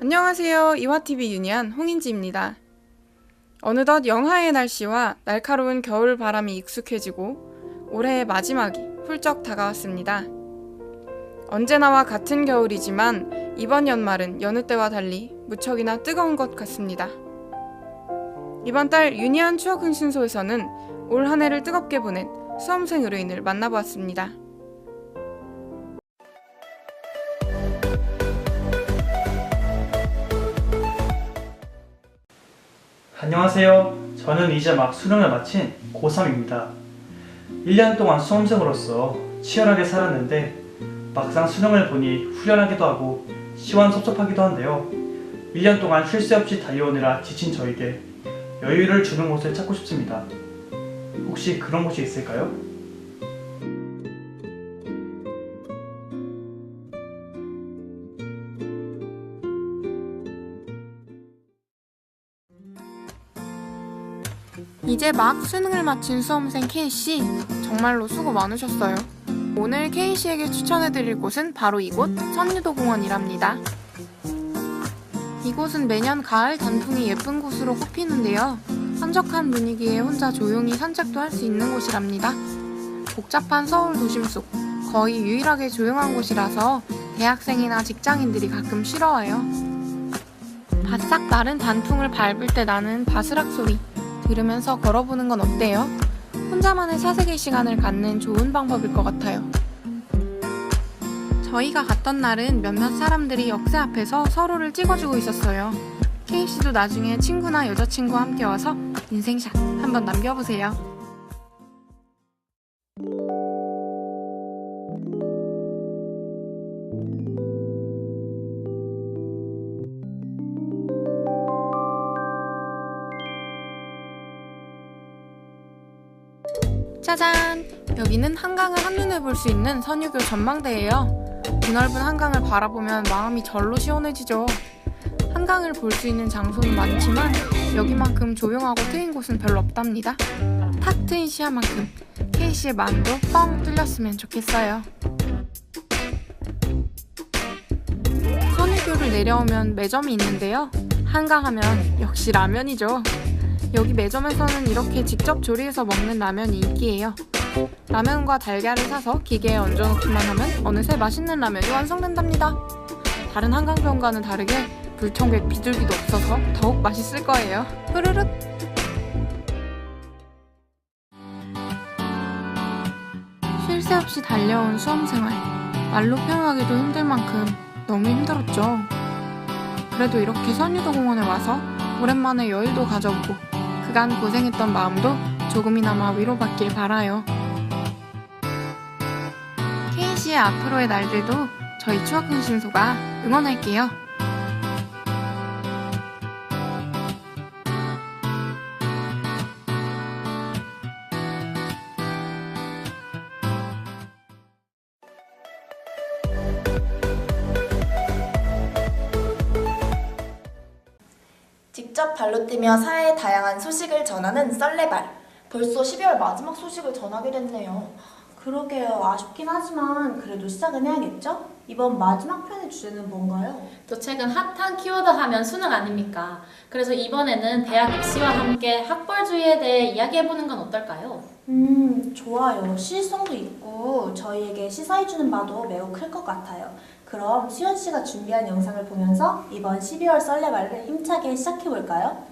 안녕하세요. 이화TV 유니안 홍인지입니다. 어느덧 영하의 날씨와 날카로운 겨울 바람이 익숙해지고 올해의 마지막이 훌쩍 다가왔습니다. 언제나와 같은 겨울이지만 이번 연말은 여느 때와 달리 무척이나 뜨거운 것 같습니다. 이번 달 유니안 추억 흥신소에서는 올 한 해를 뜨겁게 보낸 수험생 의뢰인을 만나보았습니다. 안녕하세요. 저는 이제 막 수능을 마친 고3입니다. 1년 동안 수험생으로서 치열하게 살았는데 막상 수능을 보니 후련하기도 하고 시원섭섭하기도 한데요. 1년 동안 쉴 새 없이 달려오느라 지친 저에게 여유를 주는 곳을 찾고 싶습니다. 혹시 그런 곳이 있을까요? 이제 막 수능을 마친 수험생 K씨 정말로 수고 많으셨어요. 오늘 K씨에게 추천해드릴 곳은 바로 이곳 선유도공원이랍니다. 이곳은 매년 가을 단풍이 예쁜 곳으로 꼽히는데요. 한적한 분위기에 혼자 조용히 산책도 할 수 있는 곳이랍니다. 복잡한 서울 도심 속 거의 유일하게 조용한 곳이라서 대학생이나 직장인들이 가끔 쉬러와요. 바싹 마른 단풍을 밟을 때 나는 바스락 소리 들으면서 걸어보는 건 어때요? 혼자만의 사색의 시간을 갖는 좋은 방법일 것 같아요. 저희가 갔던 날은 몇몇 사람들이 역새 앞에서 서로를 찍어주고 있었어요. K씨도 나중에 친구나 여자친구와 함께 와서 인생샷 한번 남겨보세요. 짜잔! 여기는 한강을 한눈에 볼 수 있는 선유교 전망대예요. 드넓은 한강을 바라보면 마음이 절로 시원해지죠. 한강을 볼 수 있는 장소는 많지만 여기만큼 조용하고 트인 곳은 별로 없답니다. 탁 트인 시야만큼 K씨의 마음도 뻥 뚫렸으면 좋겠어요. 선유교를 내려오면 매점이 있는데요. 한강하면 역시 라면이죠. 여기 매점에서는 이렇게 직접 조리해서 먹는 라면이 인기예요. 라면과 달걀을 사서 기계에 얹어놓기만 하면 어느새 맛있는 라면이 완성된답니다. 다른 한강병과는 다르게 불청객 비둘기도 없어서 더욱 맛있을 거예요. 흐르륵. 쉴새 없이 달려온 수험생활. 말로 표현하기도 힘들 만큼 너무 힘들었죠. 그래도 이렇게 선유도 공원에 와서 오랜만에 여유도 가져보고 그간 고생했던 마음도 조금이나마 위로받길 바라요. K씨의 앞으로의 날들도 저희 추억훈신소가 응원할게요. 발로 뛰며 사회의 다양한 소식을 전하는 썰레발. 벌써 12월 마지막 소식을 전하게 됐네요. 그러게요. 아쉽긴 하지만 그래도 시작은 해야겠죠? 이번 마지막 편의 주제는 뭔가요? 또 최근 핫한 키워드 하면 수능 아닙니까? 그래서 이번에는 대학 입시와 함께 학벌주의에 대해 이야기해보는 건 어떨까요? 음, 좋아요. 시의성도 있고 저희에게 시사해주는 바도 매우 클 것 같아요. 그럼 수현 씨가 준비한 영상을 보면서 이번 12월 썰레발을 힘차게 시작해볼까요?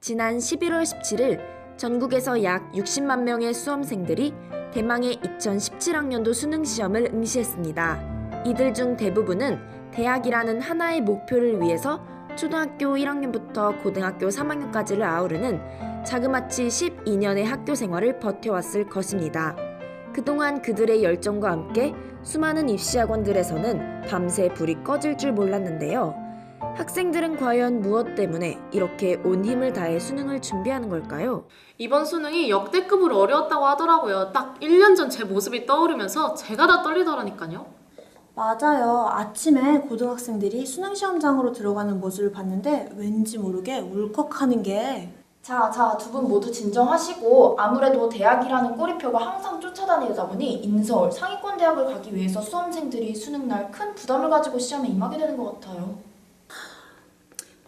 지난 11월 17일 전국에서 약 60만 명의 수험생들이 대망의 2017학년도 수능 시험을 응시했습니다. 이들 중 대부분은 대학이라는 하나의 목표를 위해서 초등학교 1학년부터 고등학교 3학년까지를 아우르는 자그마치 12년의 학교 생활을 버텨왔을 것입니다. 그동안 그들의 열정과 함께 수많은 입시학원들에서는 밤새 불이 꺼질 줄 몰랐는데요. 학생들은 과연 무엇 때문에 이렇게 온 힘을 다해 수능을 준비하는 걸까요? 이번 수능이 역대급으로 어려웠다고 하더라고요. 딱 1년 전 제 모습이 떠오르면서 제가 다 떨리더라니까요. 맞아요. 아침에 고등학생들이 수능 시험장으로 들어가는 모습을 봤는데 왠지 모르게 울컥하는 게 자, 자, 두 분 모두 진정하시고 아무래도 대학이라는 꼬리표가 항상 쫓아다니다 보니 인서울 상위권 대학을 가기 위해서 수험생들이 수능 날 큰 부담을 가지고 시험에 임하게 되는 것 같아요.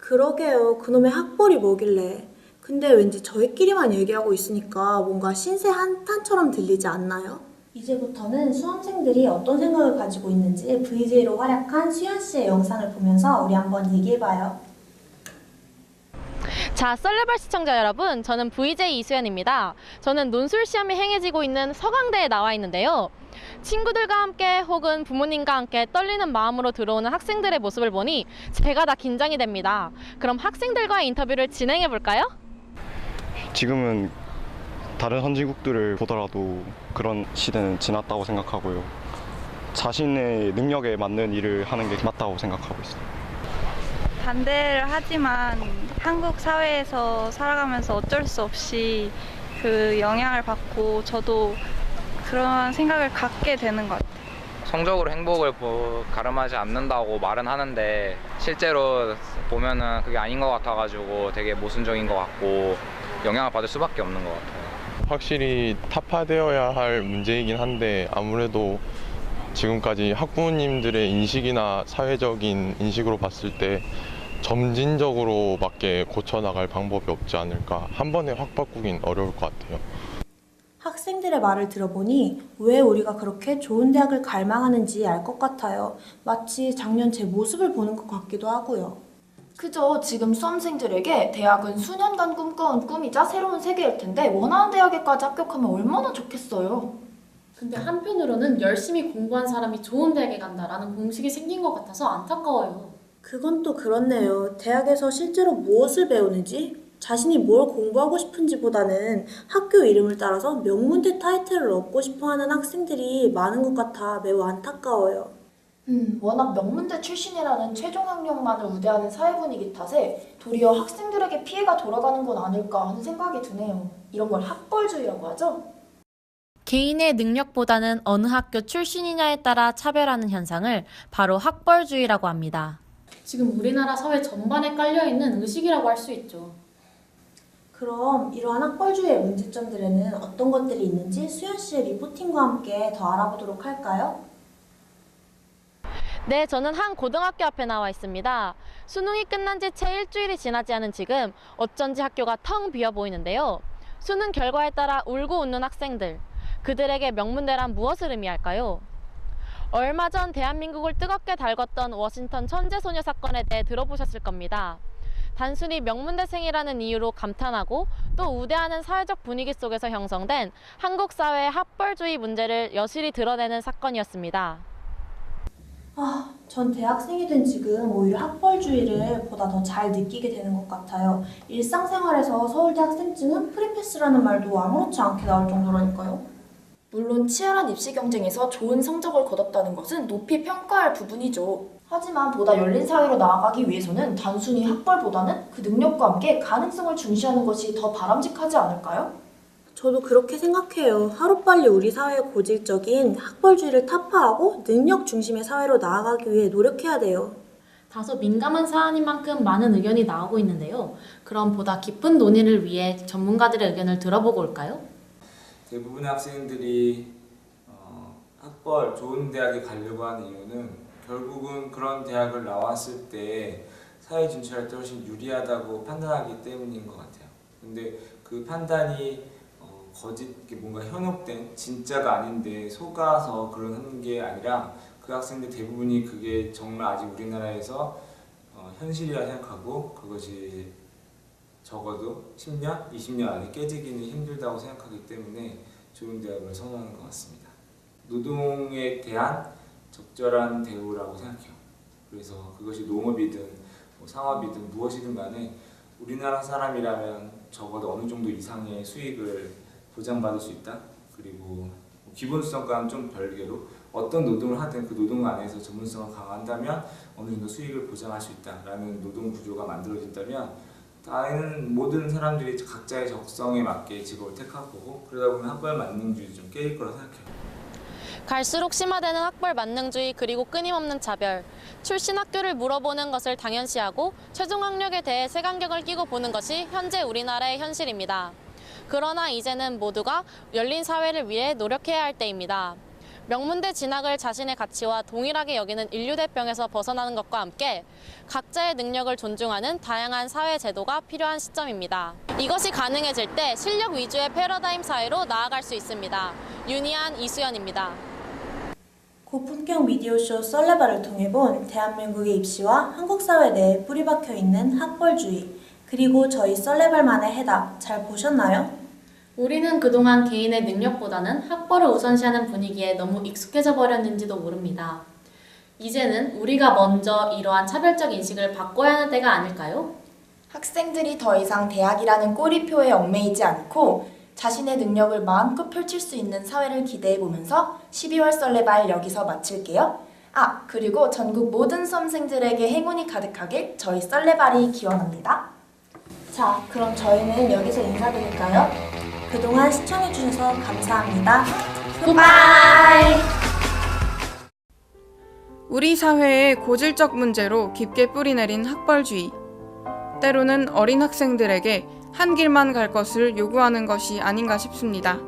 그러게요. 그놈의 학벌이 뭐길래. 근데 왠지 저희끼리만 얘기하고 있으니까 뭔가 신세 한탄처럼 들리지 않나요? 이제부터는 수험생들이 어떤 생각을 가지고 있는지 VJ로 활약한 수현 씨의 영상을 보면서 우리 한번 얘기해봐요. 자, 썰레발 시청자 여러분, 저는 VJ 이수연입니다. 저는 논술 시험이 행해지고 있는 서강대에 나와 있는데요. 친구들과 함께 혹은 부모님과 함께 떨리는 마음으로 들어오는 학생들의 모습을 보니 제가 다 긴장이 됩니다. 그럼 학생들과의 인터뷰를 진행해 볼까요? 지금은 다른 선진국들을 보더라도 그런 시대는 지났다고 생각하고요. 자신의 능력에 맞는 일을 하는 게 맞다고 생각하고 있어요. 반대를 하지만 한국 사회에서 살아가면서 어쩔 수 없이 그 영향을 받고 저도 그런 생각을 갖게 되는 것 같아요. 성적으로 행복을 보- 가름하지 않는다고 말은 하는데 실제로 보면은 그게 아닌 것 같아가지고 되게 모순적인 것 같고 영향을 받을 수밖에 없는 것 같아요. 확실히 타파되어야 할 문제이긴 한데 아무래도 지금까지 학부모님들의 인식이나 사회적인 인식으로 봤을 때 점진적으로밖에 고쳐나갈 방법이 없지 않을까 한 번에 확 바꾸긴 어려울 것 같아요. 학생들의 말을 들어보니 왜 우리가 그렇게 좋은 대학을 갈망하는지 알 것 같아요. 마치 작년 제 모습을 보는 것 같기도 하고요. 그저 지금 수험생들에게 대학은 수년간 꿈꿔온 꿈이자 새로운 세계일 텐데 원하는 대학에까지 합격하면 얼마나 좋겠어요. 근데 한편으로는 열심히 공부한 사람이 좋은 대학에 간다라는 공식이 생긴 것 같아서 안타까워요. 그건 또 그렇네요. 대학에서 실제로 무엇을 배우는지, 자신이 뭘 공부하고 싶은지보다는 학교 이름을 따라서 명문대 타이틀을 얻고 싶어 하는 학생들이 많은 것 같아 매우 안타까워요. 음, 워낙 명문대 출신이라는 최종 학력만을 우대하는 사회 분위기 탓에 도리어 학생들에게 피해가 돌아가는 건 아닐까 하는 생각이 드네요. 이런 걸 학벌주의라고 하죠? 개인의 능력보다는 어느 학교 출신이냐에 따라 차별하는 현상을 바로 학벌주의라고 합니다. 지금 우리나라 사회 전반에 깔려있는 의식이라고 할 수 있죠. 그럼 이러한 학벌주의의 문제점들에는 어떤 것들이 있는지 수현 씨의 리포팅과 함께 더 알아보도록 할까요? 네, 저는 한 고등학교 앞에 나와 있습니다. 수능이 끝난 지 채 일주일이 지나지 않은 지금 어쩐지 학교가 텅 비어 보이는데요. 수능 결과에 따라 울고 웃는 학생들. 그들에게 명문대란 무엇을 의미할까요? 얼마 전 대한민국을 뜨겁게 달궜던 워싱턴 천재소녀 사건에 대해 들어보셨을 겁니다. 단순히 명문대생이라는 이유로 감탄하고 또 우대하는 사회적 분위기 속에서 형성된 한국 사회의 학벌주의 문제를 여실히 드러내는 사건이었습니다. 아, 전 대학생이 된 지금 오히려 학벌주의를 보다 더 잘 느끼게 되는 것 같아요. 일상생활에서 서울대 학생증은 프리패스라는 말도 아무렇지 않게 나올 정도라니까요. 물론 치열한 입시 경쟁에서 좋은 성적을 거뒀다는 것은 높이 평가할 부분이죠. 하지만 보다 열린 사회로 나아가기 위해서는 단순히 학벌보다는 그 능력과 함께 가능성을 중시하는 것이 더 바람직하지 않을까요? 저도 그렇게 생각해요. 하루빨리 우리 사회의 고질적인 학벌주의를 타파하고 능력 중심의 사회로 나아가기 위해 노력해야 돼요. 다소 민감한 사안인 만큼 많은 의견이 나오고 있는데요. 그럼 보다 깊은 논의를 위해 전문가들의 의견을 들어보고 올까요? 대부분의 학생들이 어, 학벌 좋은 대학에 가려고 하는 이유는 결국은 그런 대학을 나왔을 때 사회 진출할 때 훨씬 유리하다고 판단하기 때문인 것 같아요. 근데 그 판단이 어, 거짓 뭔가 현혹된 진짜가 아닌데 속아서 그러는 게 아니라 그 학생들 대부분이 그게 정말 아직 우리나라에서 어, 현실이라 생각하고 그것이 적어도 10년, 20년 안에 깨지기는 힘들다고 생각하기 때문에 좋은 대학을 선호하는 것 같습니다. 노동에 대한 적절한 대우라고 생각해요. 그래서 그것이 농업이든 뭐 상업이든 무엇이든 간에 우리나라 사람이라면 적어도 어느 정도 이상의 수익을 보장받을 수 있다. 그리고 뭐 기본수당과는 좀 별개로 어떤 노동을 하든 그 노동 안에서 전문성을 강화한다면 어느 정도 수익을 보장할 수 있다라는 노동 구조가 만들어진다면 다른 모든 사람들이 각자의 적성에 맞게 직업을 택할 거고 그러다 보면 학벌 만능주의 좀 깨질 거라 생각해요. 갈수록 심화되는 학벌 만능주의 그리고 끊임없는 차별, 출신 학교를 물어보는 것을 당연시하고 최종 학력에 대해 색안경을 끼고 보는 것이 현재 우리나라의 현실입니다. 그러나 이제는 모두가 열린 사회를 위해 노력해야 할 때입니다. 명문대 진학을 자신의 가치와 동일하게 여기는 인류대병에서 벗어나는 것과 함께 각자의 능력을 존중하는 다양한 사회 제도가 필요한 시점입니다. 이것이 가능해질 때 실력 위주의 패러다임 사회로 나아갈 수 있습니다. 유니안 이수연입니다. 고품격 미디어쇼 썰레바를 통해 본 대한민국의 입시와 한국 사회 내에 뿌리 박혀 있는 학벌주의, 그리고 저희 썰레발만의 해답 잘 보셨나요? 우리는 그동안 개인의 능력보다는 학벌을 우선시하는 분위기에 너무 익숙해져 버렸는지도 모릅니다. 이제는 우리가 먼저 이러한 차별적 인식을 바꿔야 하는 때가 아닐까요? 학생들이 더 이상 대학이라는 꼬리표에 얽매이지 않고 자신의 능력을 마음껏 펼칠 수 있는 사회를 기대해 보면서 12월 썰레발 여기서 마칠게요. 아, 그리고 전국 모든 수험생들에게 행운이 가득하길 저희 썰레발이 기원합니다. 자, 그럼 저희는 여기서 인사드릴까요? 그동안 시청해주셔서 감사합니다. 굿바이! 우리 사회의 고질적 문제로 깊게 뿌리내린 학벌주의. 때로는 어린 학생들에게 한 길만 갈 것을 요구하는 것이 아닌가 싶습니다.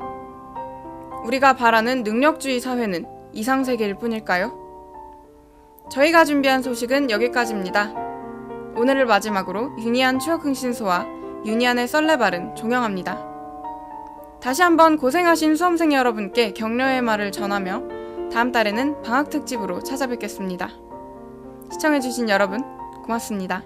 우리가 바라는 능력주의 사회는 이상세계일 뿐일까요? 저희가 준비한 소식은 여기까지입니다. 오늘을 마지막으로 유니안 추억흥신소와 유니안의 썰레발은 종영합니다. 다시 한번 고생하신 수험생 여러분께 격려의 말을 전하며 다음 달에는 방학 특집으로 찾아뵙겠습니다. 시청해주신 여러분, 고맙습니다.